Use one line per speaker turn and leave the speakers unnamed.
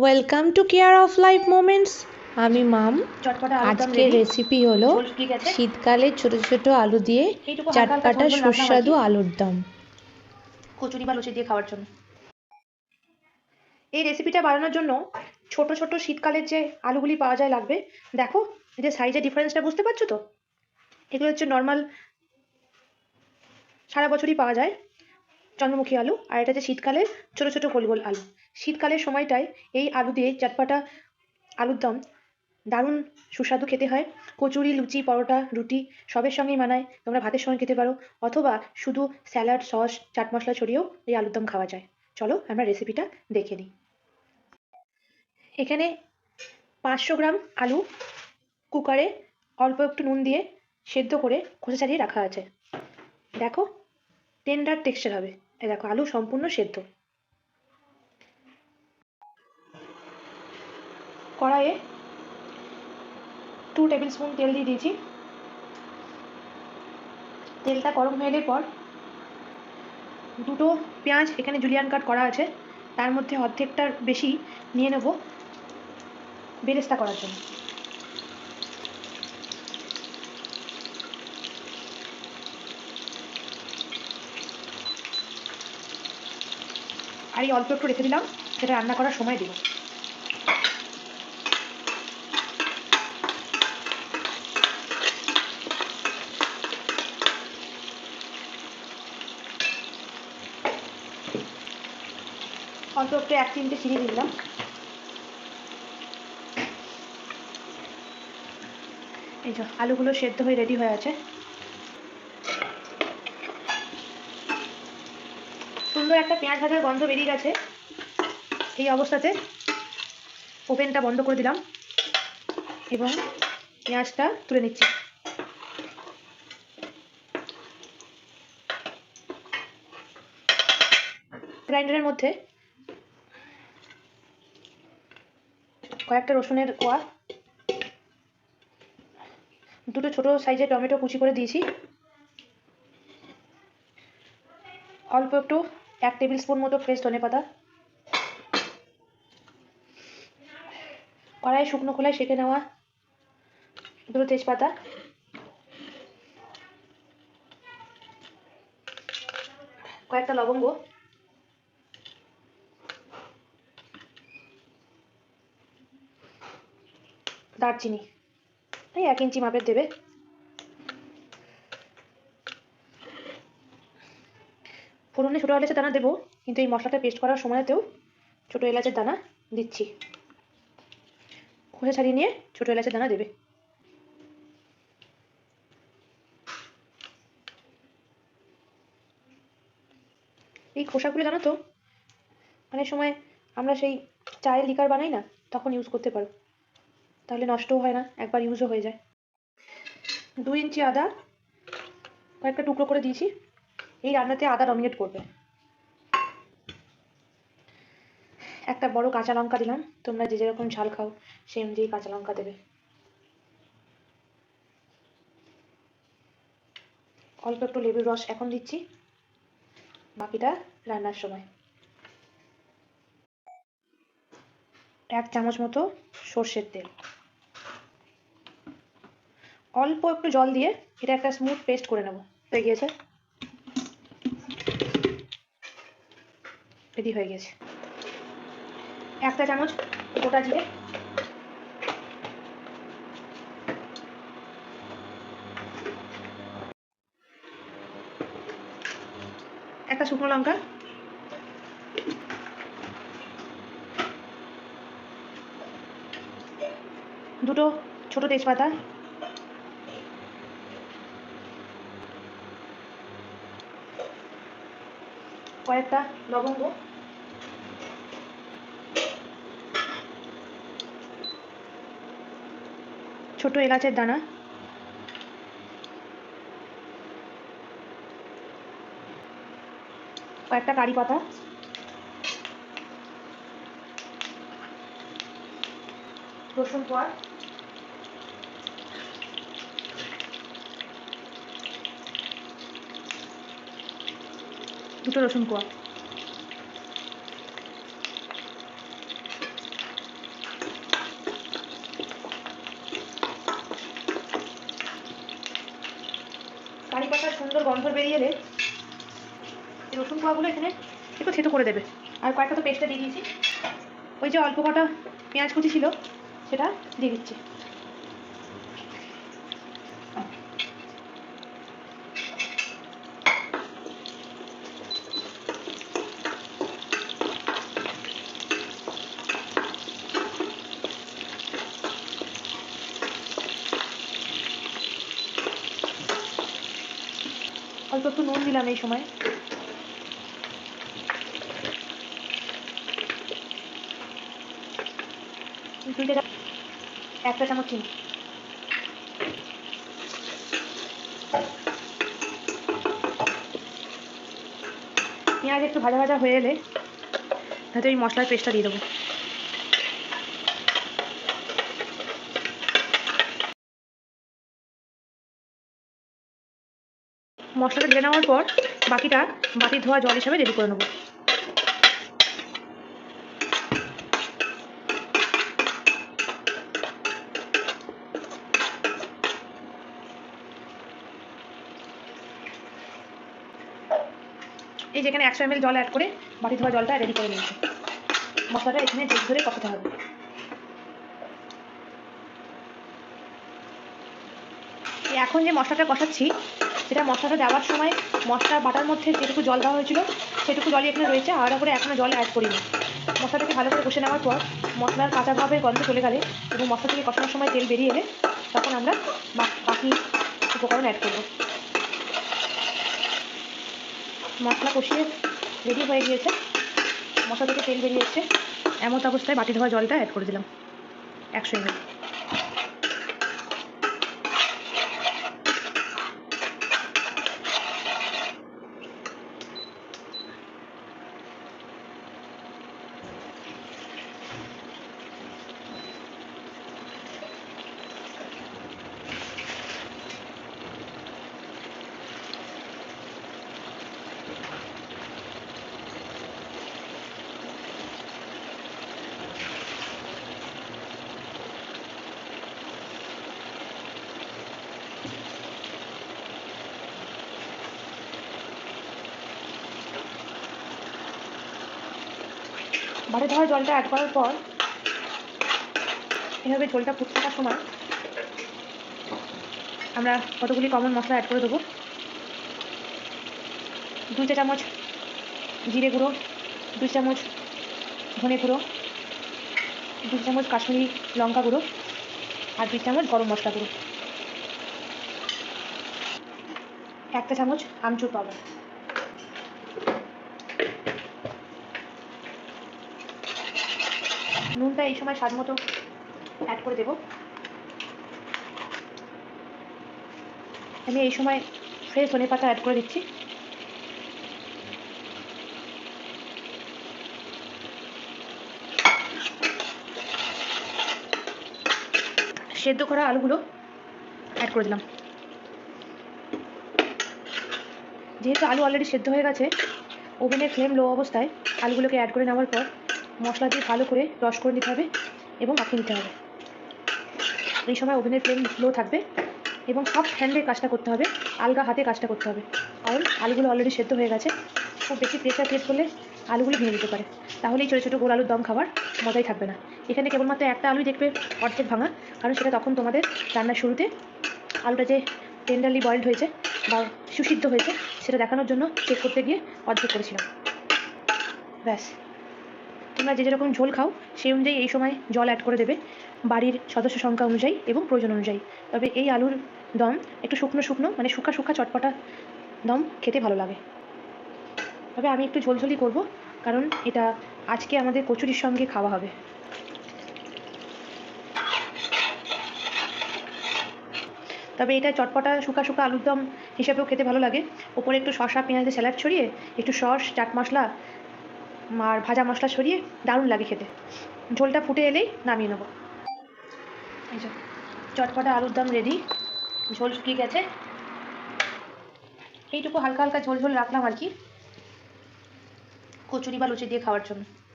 Welcome to care of life moments আমি মাম। আজকের recipe হলো শীতকালে ছোট ছোট আলু দিয়ে চাটপাটা সুস্বাদু আলুর দম।
কচুরি বা লুচি দিয়ে খাওয়ার জন্য। এই রেসিপিটা বানানোর জন্য ছোট ছোট শীতকালের যে আলুগুলি পাওয়া যায় লাগবে দেখো এই যে সাইজের ডিফারেন্সটা বুঝতে পারছ তো? এগুলো হচ্ছে নর্মাল সারা বছরই পাওয়া যায় চন্দ্রমুখী আলু আর এটা হচ্ছে শীতকালের ছোট ছোট গোল গোল আলু। শীতকালের সময়টায় এই আলু দিয়ে চটপাটা, আলুর দম দারুণ সুস্বাদু খেতে হয়। কচুরি, লুচি, পরোটা, রুটি সবের সঙ্গেই মানায়। তোমরা ভাতের সঙ্গে খেতে পারো। অথবা শুধু স্যালাড, সস, চাট মশলা ছড়িয়েও এই আলুর দম খাওয়া যায়। চলো আমরা রেসিপিটা দেখে নিই। এখানে পাঁচশো গ্রাম আলু কুকারে অল্প একটু নুন দিয়ে সেদ্ধ করে খোসা ছাড়িয়ে রাখা আছে। দেখো টেন্ডার টেক্সচার হবে। দেখো, আলু সম্পূর্ণ সেদ্ধ। কড়াইয়ে টু টেবিল স্পুন তেল দিয়ে দিয়েছি। তেলটা গরম হয়ে পর দুটো পেঁয়াজ এখানে জুলিয়ান কাট করা আছে, তার মধ্যে অর্ধেকটার বেশি নিয়ে নেব বেরেস্তা করার জন্য। আর এই অল্প একটু রেখে দিলাম, সেটা রান্না করার সময় দিব। অল্প একটু এক চিমটে চিনি দিলাম। এই যে, আলুগুলো সেদ্ধ হয়ে রেডি হয়ে আছে। সুন্দর একটা পেঁয়াজ ভাজার গন্ধ বেরিয়ে গেছে। এই অবস্থাতে ওভেনটা বন্ধ করে দিলাম এবং পেঁয়াজটা তুলে নিচ্ছি। গ্রাইন্ডারের মধ্যে কয়েকটা রসুনের কোয়া। দুটো ছোট সাইজের টমেটো কুচি করে দিয়েছি। অল্প একটু এক টেবিল স্পুন মতো ফ্রেশ ধনে পাতা। কড়াই শুকনো খোলায় সেঁকে নেওয়া দুটো তেজপাতা। কয়েকটা লবঙ্গ। দারচিনি। এই এক ইঞ্চি মাপের দেবে। ফোড়নে ছোটো এলাচের দানা দেবো, কিন্তু এই মশলাটা পেস্ট করার সময়তেও ছোটো এলাচের দানা দিচ্ছি। খোসা ছাড়িয়ে নিয়ে ছোটো এলাচের দানা দেবে। এই খোসাগুলো জানো তো, অনেক সময় আমরা সেই চায়ের লিকার বানাই না, তখন ইউজ করতে পারো। তাহলে নষ্টও হয় না, একবার ইউজও হয়ে যায়। দুই ইঞ্চি আদা কয়েকটা টুকরো করে দিয়েছি, এই রান্নাতে আদা ডমিনেট করবে। একটা বড় কাঁচা লঙ্কা দিলাম, তোমরা যে যেরকম ঝাল খাও সেই অনুযায়ী কাঁচা লঙ্কা দেবে। অল্প একটু লেবুর রস এখন দিচ্ছি, বাকিটা রান্নার সময়। এক চামচ মতো সর্ষের তেল। অল্প একটু জল দিয়ে এটা একটা স্মুথ পেস্ট করে নেব। হয়ে গিয়েছে? রেডি হয়ে গেছে একটা চামচ গোটা জিরে। একটা শুকনো লঙ্কা। দুটো ছোট তেজপাতা। কয়েকটা লবঙ্গ। ছোট এলাচের দানা। কয়েকটা কারি পাতা। রসুন কোয়া দুটো রসুন কোয়া। কারি পাতার সুন্দর গন্ধ বেরিয়ে এলে রসুন কোয়াগুলো এখানে একটু থেতো করে দেবে। আর কয়েকটা তো পেস্টটা দিয়ে দিয়েছি। ওই যে অল্প কটা পেঁয়াজ কুচি ছিল, সেটা দিয়ে দিচ্ছি। অল্প একটু নুন দিলাম এই সময়। একটা চামচ চিনি। পেঁয়াজ একটু ভাজা ভাজা হয়ে এলে তাতে ওই মশলার পেস্টটা দিয়ে দেবো। মশলাটা ঢেলে নেওয়ার পর বাকিটা বাটি ধোয়া জল হিসাবে রেডি করে নেব। এই যেখানে একশো এমএল জল অ্যাড করে বাটি ধোয়া জলটা রেডি করে নিয়েছি। মশলাটা এখানে ধরে কষাতে হবে। এখন যে মশলাটা কষাচ্ছি সেটা মশলাটা দেওয়ার সময় মশলা বাটার মধ্যে যেটুকু জল দেওয়া হয়েছিল, সেটুকু জলই এখানে রয়েছে। আলাদা করে এখনও জল অ্যাড করিনি। মশলাটাকে ভালো করে কষে নেওয়ার পর মশলার কাঁচা ভাবের গন্ধ চলে গেলে এবং মশলা থেকে কষানোর সময় তেল বেরিয়ে এলে তখন আমরা বাকি উপকরণ অ্যাড করব। মশলা কষিয়ে রেডি হয়ে গিয়েছে। মশলা থেকে তেল বেরিয়ে এসছে। এমন অবস্থায় বাটি ধোয়া জলটা অ্যাড করে দিলাম। একশো এমএল বাটি ধোয়া জলটা অ্যাড করার পর এভাবে ঝোলটা ফুটতে থাকার সময় আমরা কতগুলি কমন মশলা অ্যাড করে দেবো। দুই চা চামচ জিরে গুঁড়ো, দুই চামচ ধনে গুঁড়ো, দুই চামচ কাশ্মীরি লঙ্কা গুঁড়ো আর দুই চামচ গরম মশলা গুঁড়ো। একটা চামচ আমচুর পাউডার নুনটা এই সময় স্বাদ মতো অ্যাড করে দেবো। আমি এই সময় ফ্রেশ ধনে পাতা অ্যাড করে দিচ্ছি। সেদ্ধ করা আলুগুলো অ্যাড করে দিলাম। যেহেতু আলু অলরেডি সেদ্ধ হয়ে গেছে ওভেনের ফ্লেম লো অবস্থায় আলুগুলোকে অ্যাড করে নেওয়ার পর মশলা দিয়ে ভালো করে রস করে নিতে হবে এবং মাখিয়ে নিতে হবে। এই সময় ওভেনের ফ্লেম লো থাকবে এবং সব হ্যান্ডে কাজটা করতে হবে, আলগা হাতে কাজটা করতে হবে। কারণ আলুগুলো অলরেডি সেদ্ধ হয়ে গেছে, খুব বেশি প্রেশার ক্রিয়েট করলে আলুগুলো ভেঙে যেতে পারে। তাহলে এই ছোটো ছোটো গোল আলুর দম খাবার মজাই থাকবে না। এখানে কেবলমাত্র একটা আলুই দেখবে অর্ধেক ভাঙা, কারণ সেটা তখন তোমাদের রান্নার শুরুতে আলুটা যে টেন্ডারলি বয়েলড হয়েছে বা সুসিদ্ধ হয়েছে, সেটা দেখানোর জন্য চেক করতে গিয়ে অর্ধেক করেছিলাম। ব্যাস। তোমরা যে যেরকম ঝোল খাও, সেই অনুযায়ী এই সময় জল অ্যাড করে দেবে বাড়ির সদস্য সংখ্যা অনুযায়ী এবং প্রয়োজন অনুযায়ী। তবে এই আলুর দম একটু শুকনো শুকনো মানে শুকা শুকা চটপটা দম খেতে ভালো লাগে। তবে আমি একটু ঝোলঝোলি করব, কারণ এটা আজকে আমাদের কচুরির সঙ্গে খাওয়া হবে। তবে এটা চটপটা শুকা শুকা আলুর দম হিসেবেও খেতে ভালো লাগে। ওপরে একটু শসা পেঁয়াজের স্যালাড ছড়িয়ে, একটু সস, চাট মশলা আর ভাজা মশলা ছড়িয়ে দারুণ লাগে খেতে। ঝোলটা ফুটে এলেই নামিয়ে নেব। এই যে, চটপটা আলুর দম রেডি ঝোল শুকিয়ে গেছে। এইটুকু হালকা হালকা ঝোল ঝোল রাখলাম আর কি। কচুরি বা লুচি দিয়ে খাওয়ার জন্য।